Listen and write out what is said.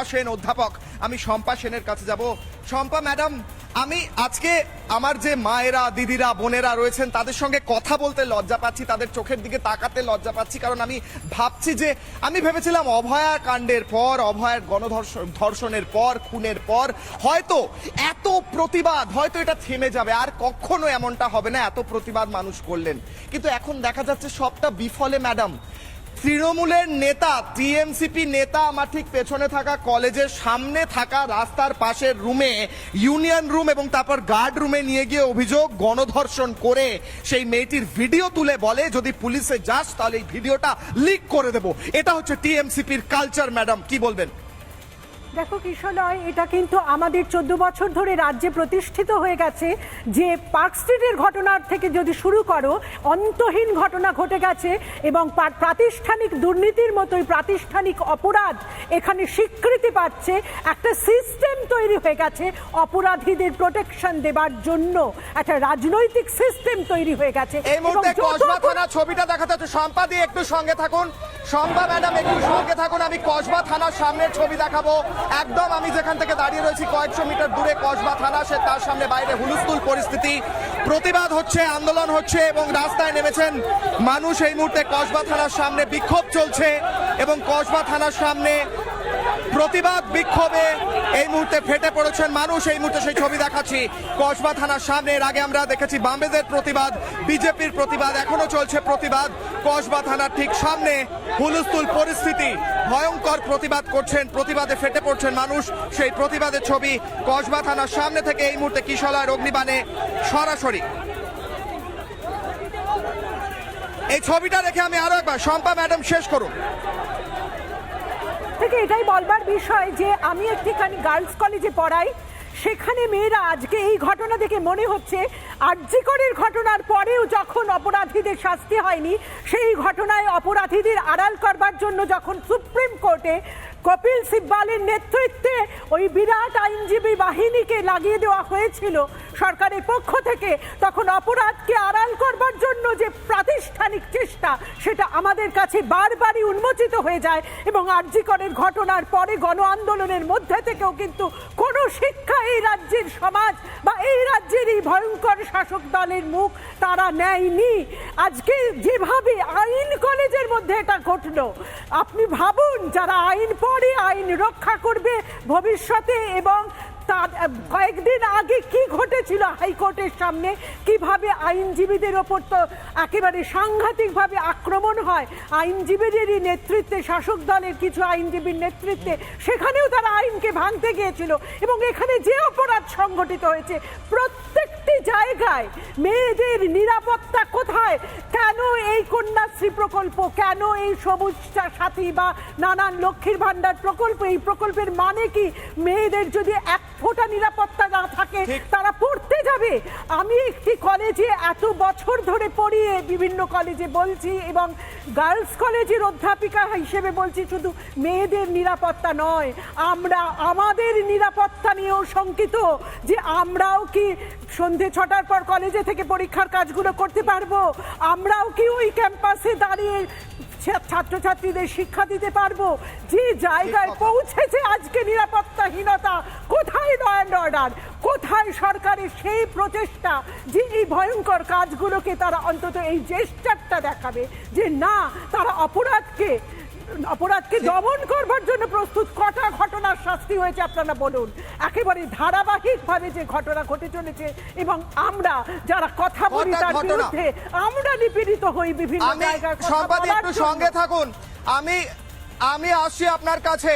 শম্পা সেন অধ্যাপক। আমি শম্পা সেনের কাছে যাব। শম্পা, ম্যাডাম, আমি আজকে আমার যে মায়েরা, দিদিরা, বোনেরা রয়েছেন, তাদের সঙ্গে কথা বলতে লজ্জা পাচ্ছি, তাদের চোখের দিকে তাকাতে লজ্জা পাচ্ছি, কারণ আমি ভাবছি যে, আমি ভেবেছিলাম অভয়া কাণ্ডের পর, অভয়ার গণধর্ষণ, ধর্ষণের পর, খুনের পর, হয়তো এত প্রতিবাদ, হয়তো এটা থেমে যাবে, আর কখনো এমনটা হবে না, এত প্রতিবাদ মানুষ করলেন। কিন্তু এখন দেখা যাচ্ছে সবটা বিফলে, ম্যাডাম। তৃণমূলের নেতা, টিএমসিপি নেতা, আমার ঠিক পেছনে থাকা কলেজের সামনে থাকা রাস্তার পাশের রুমে, ইউনিয়ন রুম এবং তারপর গার্ড রুমে নিয়ে গিয়ে অভিযোগ, গণধর্ষণ করে সেই মেয়েটির ভিডিও তুলে বলে, যদি পুলিশে যাস, তাহলে এই ভিডিওটা লিক করে দেব। এটা হচ্ছে টিএমসিপির কালচার ম্যাডাম কি বলবেন? দেখো কিশলয় এটা কিন্তু আমাদের চোদ্দ বছর ধরে রাজ্যে প্রতিষ্ঠিত হয়ে গেছে যে পার্ক স্ট্রিটের ঘটনার থেকে যদি শুরু করো অন্তহীন ঘটনা ঘটে গেছে এবং প্রাতিষ্ঠানিক দুর্নীতির মতোই প্রাতিষ্ঠানিক অপরাধ এখানে স্বীকৃতি পাচ্ছে একটা সিস্টেম তৈরি হয়ে গেছে অপরাধীদের প্রোটেকশন দেবার জন্য। একটা রাজনৈতিক সিস্টেম তৈরি হয়ে গেছে এই মুহূর্তে ছবিটা দেখাতে শম্পা একটু সঙ্গে থাকুন। শম্পা ম্যাডাম, একটু সঙ্গে থাকুন, আমি কসবা থানার সামনের ছবি দেখাবো। একদম আমি যেখান থেকে দাঁড়িয়ে রয়েছি, কয়েকশো মিটার দূরে কসবা থানা, সে তার সামনে বাইরে হুলুস্থুল পরিস্থিতি। প্রতিবাদ হচ্ছে, আন্দোলন হচ্ছে এবং রাস্তায় নেমেছেন মানুষ। এই মুহূর্তে কসবা থানার সামনে বিক্ষোভ চলছে এবং কসবা থানার সামনে প্রতিবাদ বিক্ষোভে এই মুহূর্তে ফেটে পড়েছেন মানুষ। এই মুহূর্তে সেই ছবি দেখাচ্ছি। কসবা থানার সামনে এর আগে আমরা দেখেছি বামেদের প্রতিবাদ, বিজেপির প্রতিবাদ, এখনও চলছে প্রতিবাদ। কসবা থানার ঠিক সামনে হুলস্থুল পরিস্থিতি, ভয়ঙ্কর প্রতিবাদ করছেন, প্রতিবাদে ফেটে পড়ছেন মানুষ। সেই প্রতিবাদের ছবি কসবা থানার সামনে থেকে এই মুহূর্তে কিশলয় অগ্নিবাণে সরাসরি। এই ছবিটা দেখে আমি আরও একবার, শম্পা ম্যাডাম, শেষ করুন। থেকে এটাই বলবার বিষয় যে আমি একটিখানি গার্লস কলেজে পড়াই। সেখানে মেয়েরা আজকে এই ঘটনা দেখে মনে হচ্ছে আর্যিকরের ঘটনার পরেও যখন অপরাধীদের শাস্তি হয়নি, সেই ঘটনায় অপরাধীদের আড়াল করবার জন্য যখন সুপ্রিম কোর্টে কপিল সিব্বালের নেতৃত্বে ওই বিরাট আইনজীবী বাহিনীকে লাগিয়ে দেওয়া হয়েছিল সরকারের পক্ষ থেকে, তখন অপরাধকে আড়াল করবার জন্য যে প্রাতিষ্ঠানিক চেষ্টা সেটা আমাদের কাছে বারবারই উন্মোচিত হয়ে যায় এবং আর্যিকরের ঘটনার পরে গণ আন্দোলনের মধ্যে থেকেও কিন্তু কোনো শিক্ষা এই রাজ্যের সমাজ বা এই রাজ্যের এই ভয়ঙ্কর শাসক দলের মুখ তারা নেয়নি। আজকে যেভাবে আইন কলেজের মধ্যে এটা ঘটলো, আপনি ভাবুন যারা আইন পড়ে আইন রক্ষা করবে ভবিষ্যতে এবং কয়েকদিন আগে কি ঘটেছিল হাইকোর্টের সামনে? কীভাবে আইনজীবীদের ওপর তো একেবারে সাংঘাতিকভাবে আক্রমণ হয়? আইনজীবীদেরই নেতৃত্বে, শাসক দলের কিছু আইনজীবীর নেতৃত্বে, সেখানেও তারা আইনকে ভাঙতে গিয়েছিল এবং এখানে যে অপরাধ সংগঠিত হয়েছে, প্রত্যেকটি জায়গায় মেয়েদের নিরাপত্তা কোথায়? কেন এই কন্যাশ্রী প্রকল্প? কেন এই সবুজ সাথী বা নানান লক্ষ্মীর ভান্ডার প্রকল্প? এই প্রকল্পের মানে কি? মেয়েদের যদি এক ফোঁটা নিরাপত্তা না থাকে তারা পড়তে যাবে? আমি একটি কলেজে এত বছর ধরে পড়িয়ে বিভিন্ন কলেজে বলছি এবং গার্লস কলেজের অধ্যাপিকা হিসেবে বলছি শুধু মেয়েদের নিরাপত্তা নয় আমরা আমাদের নিরাপত্তা নিয়েও শঙ্কিত যে আমরাও কি সন্ধে ছটার পর কলেজে থেকে পরীক্ষার কাজগুলো করতে পারব? আমরাও কি ওই ক্যাম্পাসে দাঁড়িয়ে ছাত্রছাত্রীদের শিক্ষা দিতে পারব? যে জায়গায় পৌঁছেছে আজকে নিরাপত্তাহীনতা কোথায় ল অ্যান্ড অর্ডার কোথায় সরকারের সেই প্রচেষ্টা যে এই ভয়ঙ্কর কাজগুলোকে তারা অন্তত এই জেস্টারটা দেখাবে যে না তারা অপরাধকে অপরাধকে দমন করবার জন্য প্রস্তুত। কটা ঘটনার শাস্তি হয়েছে আপনারা বলুন। একেবারে ধারাবাহিকভাবে যে ঘটনা ঘটে চলেছে এবং আমরা যারা কথা বলি তার বিরুদ্ধে আমরা নিপীড়িত হই বিভিন্ন জায়গায় একটু সঙ্গে থাকুন। আমি আমি আসছি আপনার কাছে।